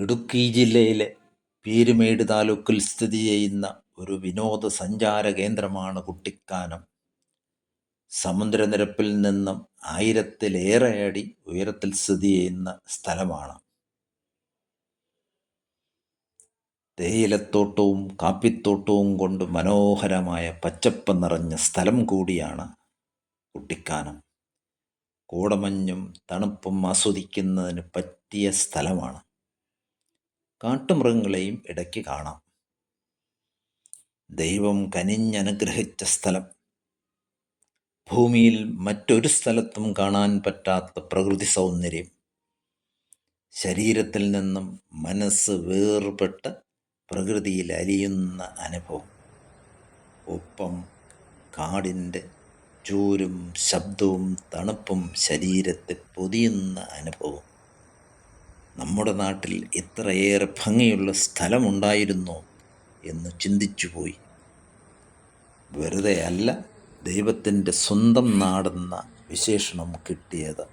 ഇടുക്കി ജില്ലയിലെ പീരുമേട് താലൂക്കിൽ സ്ഥിതി ചെയ്യുന്ന ഒരു വിനോദസഞ്ചാര കേന്ദ്രമാണ് കുട്ടിക്കാനം. സമുദ്രനിരപ്പിൽ നിന്നും ആയിരത്തിലേറെ അടി ഉയരത്തിൽ സ്ഥിതി ചെയ്യുന്ന സ്ഥലമാണ്. തേയിലത്തോട്ടവും കാപ്പിത്തോട്ടവും കൊണ്ട് മനോഹരമായ പച്ചപ്പ് നിറഞ്ഞ സ്ഥലം കൂടിയാണ് കുട്ടിക്കാനം. കോടമഞ്ഞും തണുപ്പും ആസ്വദിക്കുന്നതിന് പറ്റിയ സ്ഥലമാണ്. കാട്ടുമൃഗങ്ങളെയും ഇടയ്ക്ക് കാണാം. ദൈവം കനിഞ്ഞനുഗ്രഹിച്ച സ്ഥലം. ഭൂമിയിൽ മറ്റൊരു സ്ഥലത്തും കാണാൻ പറ്റാത്ത പ്രകൃതി സൗന്ദര്യം. ശരീരത്തിൽ നിന്നും മനസ്സ് വേർപെട്ട് പ്രകൃതിയിൽ അലിയുന്ന അനുഭവം. ഒപ്പം കാടിന്റെ ചൂരും ശബ്ദവും തണുപ്പും ശരീരത്തെ പൊതിയുന്ന അനുഭവം. നമ്മുടെ നാട്ടിൽ ഇത്രയേറെ ഭംഗിയുള്ള സ്ഥലമുണ്ടായിരുന്നോ എന്ന് ചിന്തിച്ചുപോയി. വെറുതെ അല്ല ദൈവത്തിന്റെ സ്വന്തം നാടെന്ന വിശേഷണം കിട്ടിയത്.